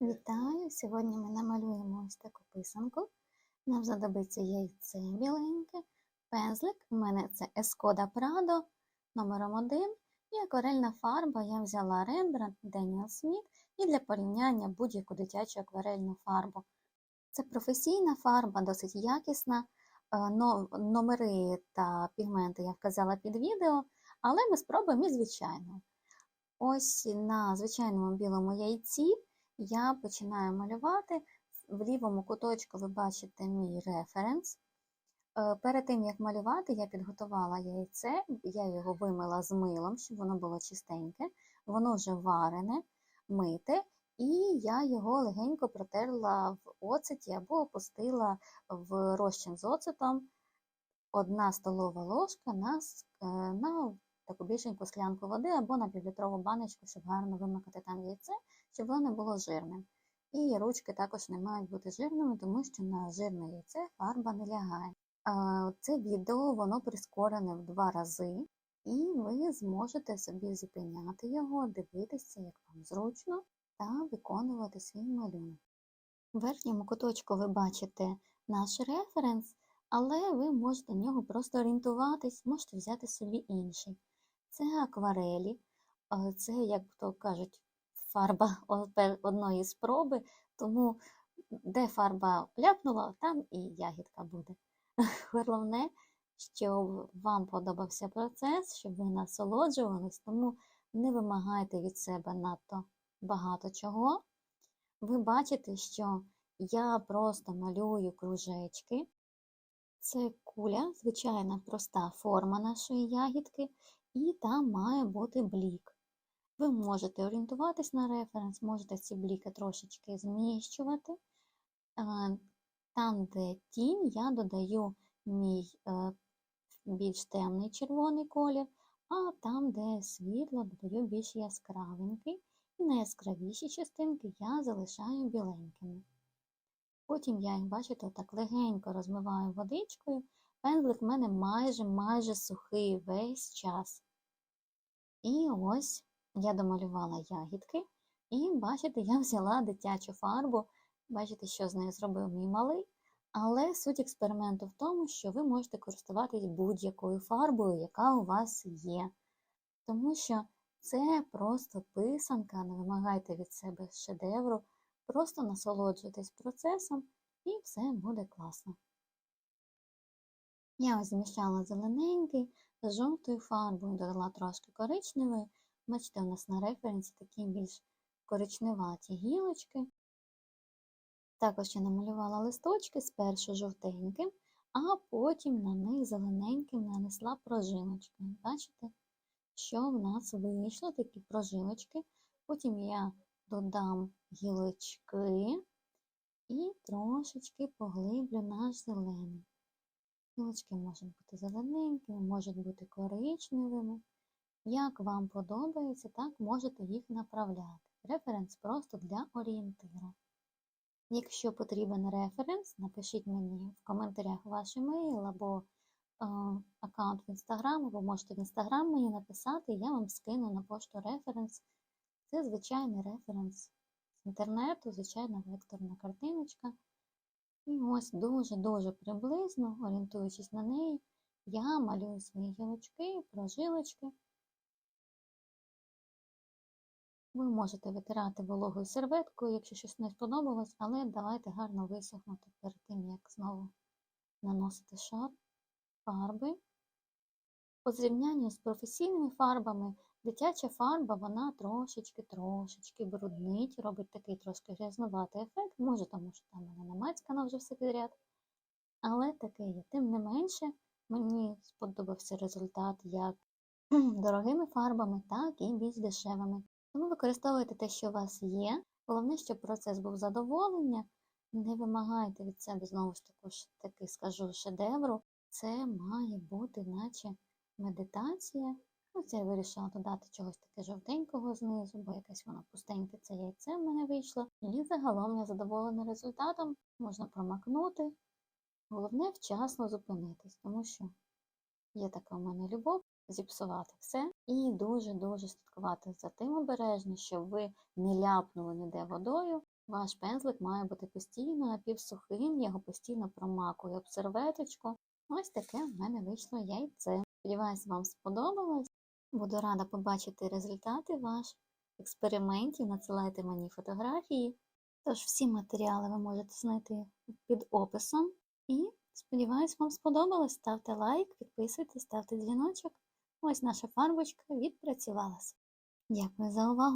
Вітаю! Сьогодні ми намалюємо ось таку писанку. Нам знадобиться яйце біленьке, пензлик. У мене це Escoda Prado номером 1 і акварельна фарба. Я взяла Rembrandt Daniel Сміт і для порівняння будь-яку дитячу акварельну фарбу. Це професійна фарба, досить якісна. Е, Номери та пігменти я вказала під відео, але ми спробуємо і звичайно. Ось на звичайному білому яйці я починаю малювати. В лівому куточку ви бачите мій референс. Е, Перед тим, як малювати, я підготувала яйце, я його вимила з милом, щоб воно було чистеньке. Воно вже варене, мите, і я його легенько протерла в оцеті або опустила в розчин з оцетом. Одна столова ложка на, е, на таку більшеньку склянку води або на півлітрову баночку, щоб гарно вимикати там яйце, щоб воно не було жирним. І ручки також не мають бути жирними, тому що на жирне яйце фарба не лягає. Це відео воно прискорене в два рази, і ви зможете собі зупиняти його, дивитися, як вам зручно, та виконувати свій малюнок. В верхньому куточку ви бачите наш референс, але ви можете на нього просто орієнтуватись, можете взяти собі інший. Це акварелі, це, як то кажуть, фарба одної спроби, тому де фарба ляпнула, там і ягідка буде. Головне, щоб вам подобався процес, щоб ви насолоджувались, тому не вимагайте від себе надто багато чого. Ви бачите, що я просто малюю кружечки. Це куля, звичайна проста форма нашої ягідки, і там має бути блік. Ви можете орієнтуватись на референс, можете ці бліки трошечки зміщувати. Е, Там, де тінь, я додаю мій е, більш темний червоний колір, а там, де світло, додаю більш яскравенький. І найяскравіші частинки я залишаю біленькими. Потім я їх, бачите, отак легенько розмиваю водичкою. Пензлик в мене майже майже сухий весь час. І ось я домалювала ягідки. І бачите, я взяла дитячу фарбу. Бачите, що з нею зробив мій малий. Але суть експерименту в тому, що ви можете користуватись будь-якою фарбою, яка у вас є. Тому що це просто писанка, не вимагайте від себе шедевру, просто насолоджуйтесь процесом і все буде класно. Я змішала зелененький з жовтою фарбою, додала трошки коричневої. Бачите, у нас на референсі такі більш коричневаті гілочки. Також я намалювала листочки спершу жовтеньким, а потім на них зелененьким нанесла прожилочки. Бачите, що в нас вийшло такі прожилочки. Потім я додам гілочки і трошечки поглиблю наш зелений. Гілочки можуть бути зелененькими, можуть бути коричневими. Як вам подобається, так можете їх направляти. Референс просто для орієнтиру. Якщо потрібен референс, напишіть мені в коментарях ваш емейл або е, аккаунт в Інстаграм, або можете в Інстаграм мені написати, я вам скину на пошту референс. Це звичайний референс з інтернету, звичайна векторна картиночка. І ось дуже-дуже приблизно, орієнтуючись на неї, я малюю свої гілочки, прожилочки. Ви можете витирати вологою серветкою, якщо щось не сподобалось, але давайте гарно висохнути перед тим, як знову наносити шар фарби. По зрівнянню з професійними фарбами, дитяча фарба, вона трошечки-трошечки бруднить, робить такий трошки грязнуватий ефект, може, тому що там вона намацькана вже все підряд. Але таке є. Тим не менше, мені сподобався результат як дорогими фарбами, так і більш дешевими. Тому використовуйте те, що у вас є. Головне, щоб процес був задоволення. Не вимагайте від себе знову ж таки, таки скажу шедевру. Це має бути, наче медитація. Ось я вирішила додати чогось таке жовтенького знизу, бо якесь воно пустеньке це яйце в мене вийшло. І загалом я задоволена результатом, можна промакнути. Головне вчасно зупинитись, тому що є така в мене любов зіпсувати все І дуже-дуже слідкувати за тим обережно, щоб ви не ляпнули ніде водою. Ваш пензлик має бути постійно напівсухим, я його постійно промакую об серветочку. Ось таке в мене вийшло яйце. Сподіваюсь, вам сподобалось. Буду рада побачити результати ваших експериментів. Надсилайте мені фотографії. Тож всі матеріали ви можете знайти під описом. І сподіваюсь, вам сподобалось. Ставте лайк, підписуйтесь, ставте дзвіночок. Ось наша фарбочка відпрацювалася. Дякую за увагу!